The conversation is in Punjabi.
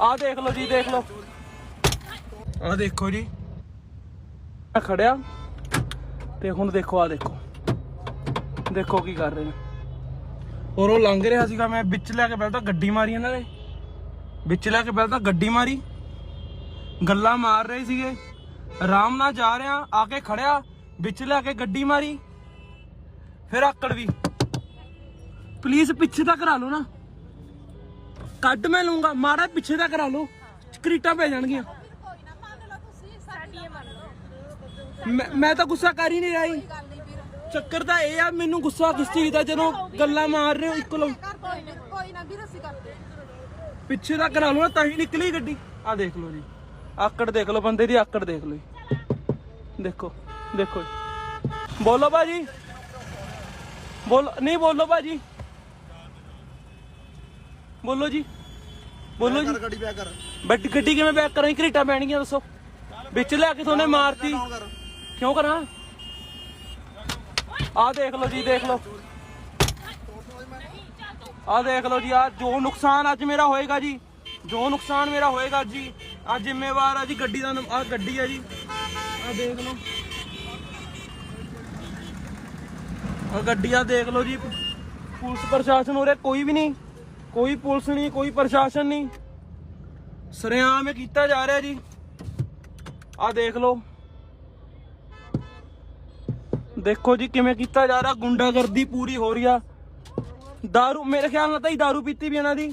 ਆਹ ਦੇਖ ਲਓ ਜੀ ਦੇਖ ਲਓ। ਆਹ ਦੇਖੋ ਜੀ। ਮੈਂ ਖੜਿਆ ਤੇ ਹੁਣ ਦੇਖੋ ਆਹ ਦੇਖੋ। ਦੇਖੋ ਕੀ ਕਰ ਰਹੇ ਨੇ। ਔਰ ਉਹ ਲੰਘ ਰਿਹਾ ਸੀਗਾ ਮੈਂ ਵਿੱਚ ਲੈ ਕੇ ਪਹਿਲਾਂ ਤਾਂ ਗੱਡੀ ਮਾਰੀ ਇਹਨਾਂ ਨੇ। ਵਿੱਚ ਲੈ ਕੇ ਪਹਿਲਾਂ ਤਾਂ ਗੱਡੀ ਮਾਰੀ। ਗੱਲਾਂ ਮਾਰ ਰਹੇ ਸੀਗੇ। ਆਰਾਮ ਨਾਲ ਜਾ ਰਿਹਾ ਆ ਕੇ ਖੜਿਆ ਵਿੱਚ ਲੈ ਕੇ ਗੱਡੀ ਮਾਰੀ। ਫਿਰ ਆਕੜ ਵੀ। ਪਲੀਜ਼ ਪਿੱਛੇ ਤਾਂ ਕਰਾ ਲਓ ਨਾ। ਕੱਢ ਮੈਂ ਲਊਂਗਾ, ਮਾੜਾ ਪਿੱਛੇ ਦਾ ਕਰਾ ਲਓ, ਕਰੀਟਾਂ ਪੈ ਜਾਣਗੀਆਂ। ਕੋਈ ਨਾ ਮੰਨ ਲਓ ਤੁਸੀਂ ਸਾਡੀ ਮੰਨ ਲਓ ਮੈਂ ਮੈਂ ਤਾਂ ਗੁੱਸਾ ਕਰ ਹੀ ਨਹੀਂ ਰਹੀ ਗੱਲ ਨਹੀਂ ਵੀਰ ਚੱਕਰ ਤਾਂ ਇਹ ਆ, ਮੈਨੂੰ ਗੁੱਸਾ ਕਿਸ ਚੀਜ਼ ਦਾ, ਜਦੋਂ ਗੱਲਾਂ ਮਾਰ ਰਹੇ ਹੋ, ਇੱਕ ਲੋ ਕਰ ਕੋਈ ਨਾ ਕੋਈ ਨਾ ਵੀਰ ਅਸੀਂ ਕਰਦੇ ਪਿੱਛੇ ਦਾ ਕਰਾ ਲਓ ਨਾ, ਤਾਂ ਹੀ ਨਿਕਲੀ ਗੱਡੀ। ਆ ਦੇਖ ਲਓ ਜੀ। ਆਕੜ ਦੇਖ ਲਓ, ਬੰਦੇ ਦੀ ਆਕੜ ਦੇਖ ਲਓ ਜੀ। ਦੇਖੋ ਦੇਖੋ ਜੀ। ਬੋਲੋ ਭਾਜੀ। ਬੋਲ ਨਹੀਂ ਬੋਲੋ ਭਾਜੀ। ਬੋਲੋ ਜੀ। ਬੋਲੋ ਜੀ। ਗੱਡੀ ਬੈਕ ਕਰ। ਬੱਟ ਗੱਡੀ ਕਿਵੇਂ ਬੈਕ ਕਰਾਂ? ਘਰੀਟਾਂ ਪੈਣਗੀਆਂ ਦੱਸੋ। ਵਿੱਚ ਲੈ ਕੇ ਤੁਹਾਨੇ ਮਾਰਤੀ। ਕਿਉਂ ਕਰਾਂ? ਆਹ ਦੇਖ ਲਓ ਜੀ ਦੇਖ ਲਓ। ਆਹ ਦੇਖ ਲਓ ਜੀ ਆ ਜੋ ਨੁਕਸਾਨ ਅੱਜ ਮੇਰਾ ਹੋਏਗਾ ਜੀ। ਜੋ ਨੁਕਸਾਨ ਮੇਰਾ ਹੋਏਗਾ ਜੀ ਆ ਜ਼ਿੰਮੇਵਾਰ ਆ ਜੀ ਗੱਡੀ ਦਾ ਆ ਗੱਡੀ ਆ ਜੀ। ਆ ਦੇਖ ਲਓ। ਆ ਗੱਡੀ ਆ ਦੇਖ ਲਓ ਜੀ। ਪੁਲਿਸ ਪ੍ਰਸ਼ਾਸਨ ਉਰੇ ਕੋਈ ਵੀ ਨਹੀਂ। ਕੋਈ ਪੁਲਿਸ ਨਹੀਂ ਕੋਈ ਪ੍ਰਸ਼ਾਸਨ ਨਹੀਂ ਸਰੇਆਮ ਇਹ ਕੀਤਾ ਜਾ ਰਿਹਾ ਜੀ ਆ ਦੇਖ ਲਓ ਦੇਖੋ ਜੀ ਕਿਵੇਂ ਕੀਤਾ ਜਾ ਰਿਹਾ ਗੁੰਡਾਗਰਦੀ ਪੂਰੀ ਹੋ ਰਹੀ ਆ दारू ਮੇਰੇ ਖਿਆਲ ਨਾਲ ਤਾਂ ਹੀ दारू ਪੀਤੀ ਵੀ ਇਹਨਾਂ ਦੀ